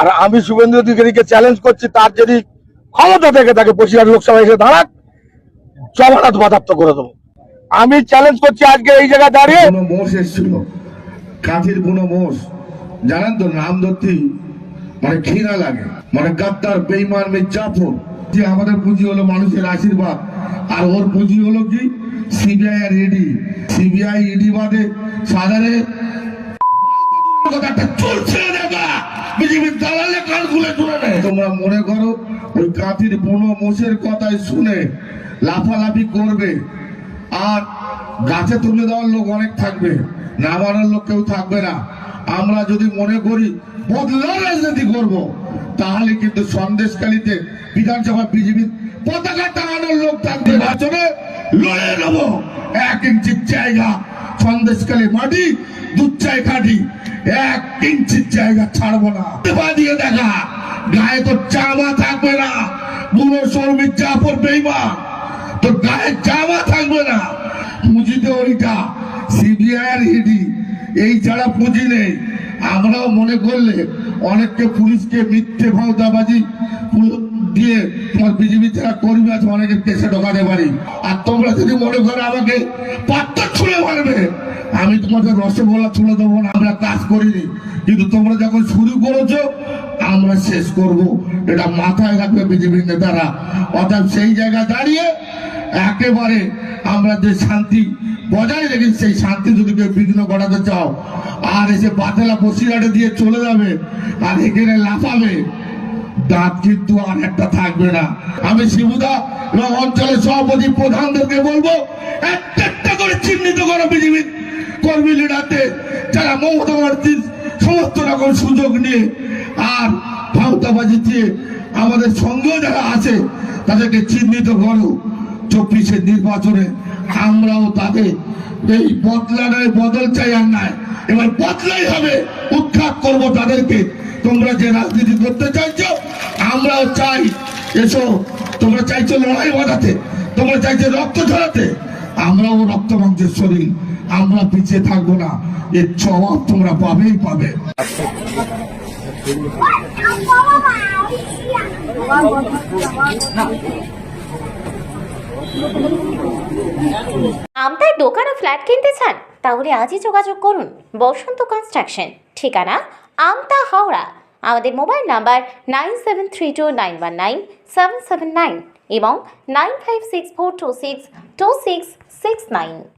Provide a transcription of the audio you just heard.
আর আমি শুভেন্দু অধিকারীকে চ্যালেঞ্জ করছি, তার যদি ক্ষমতা থেকে তাকে বসিরহাট লোকসভায় এসে দাঁড়াক জমানাত বাধাপ্ত করে দেবো। আমি চ্যালেঞ্জ করছি আজকে এই জায়গায় দাঁড়িয়ে। মোষ এসেছিল কাঠির কোনো মোষ। জানেন তো নাম ধরতেই মানে ঘৃণা লাগে মানে গাদ্দার, বেইমান মির্জাফর যে আমাদের পুঁজি হলো মানুষের আশীর্বাদ, আর ওর পুঁজি হলো কি? সিবিআই আর ইডি সিবিআই ইডি বাদে সাধারণে তোমরা মনে করো, ওই কাঠির বুনো মোষের কথাই শুনে লাফালাফি করবে। আর গাছে তুলে দেওয়ার লোক অনেক থাকবে নামানোর লোক কেউ থাকবে না। আমরা যদি মনে করি, বদলার রাজনীতি করব, তাহলে কিন্তু সন্দেশকালীতে বিধানসভা বিজেপির পতাকা টাঙানোর লোক থাকবে। নির্বাচনে লড়ে নেব। এক ইঞ্চির জায়গা সন্দেশকালী মাটি চাই কাটি এক ইঞ্চির জায়গা ছাড়বো না। দিয়ে দেখা। গায়ে তো চামা থাকবে না। বুড়ো শর্মির চাপর বেইমান তোর গায়ে জামা থাকবে না। পুঁজিতে ওইটা সিবিআই আর ইডি এই ছাড়া পুঁজি নেই, আমরাও মনে করলে অনেককে পুলিশকে মিথ্যে ভাওতাবাজি দিয়ে তোমার বিজেপি যারা কর্মী আছে, অনেকের কেসে ঢোকাতে পারি। আর তোমরা যদি মনে করো আমাকে পাত্তা ছুঁড়ে মারবে, আমি তোমাদের রসগোল্লা তুলে দেবো না, আমরা কাজ করিনি। কিন্তু তোমরা যখন শুরু করেছ আমরা শেষ করব। এটা মাথায় রাখবে বিজেপির নেতারা। অর্থাৎ সেই জায়গায় দাঁড়িয়ে একেবারে আমরা যে শান্তি বজায় রেখে সেই শান্তি যদি কেউ বিঘ্ন ঘটাতে চাও, আর এসে পাতলা বসিরহাটে দিয়ে চলে যাবে, আর এখানে লাফাবে, দাঁত কিন্তু আর একটা থাকবে না। আমি শিবুদা এবং অঞ্চলের সভাপতি প্রধানদেরকে বলব একটা একটা করে চিহ্নিত করো বিজেপির কর্মী লিডারদের যারা মমতা সমস্ত রকম সুযোগ নিয়ে আর ভাওতাবাজি দিয়ে আমাদের সঙ্গেও যারা আছে, তাদেরকে চিহ্নিত করো। চব্বিশের নির্বাচনে আমরাও তাদের এই বদলানোর বদল চাই আর নাই। এবার বদলাই হবে, উৎখাত করব তাদেরকে। তোমরা যে রাজনীতি করতে চাইছো, আমরাও চাই। এসো, তোমরা চাইছো লড়াই বাঁধাতে, তোমরা চাইছো রক্ত ঝরাতে। আমরাও রক্ত মাংসের শরীর, আমরা পিছিয়ে থাকব না। এর জবাব তোমরা পাবেই পাবে। আমতায় দোকান ও ফ্ল্যাট কিনতে চান, তাহলে আজই যোগাযোগ করুন বসন্ত কনস্ট্রাকশন। ঠিকানা, আমতা হাওড়া। আমাদের mobile number nine seven three two nine one nine seven seven nine এবং nine five six four two six two six six nine.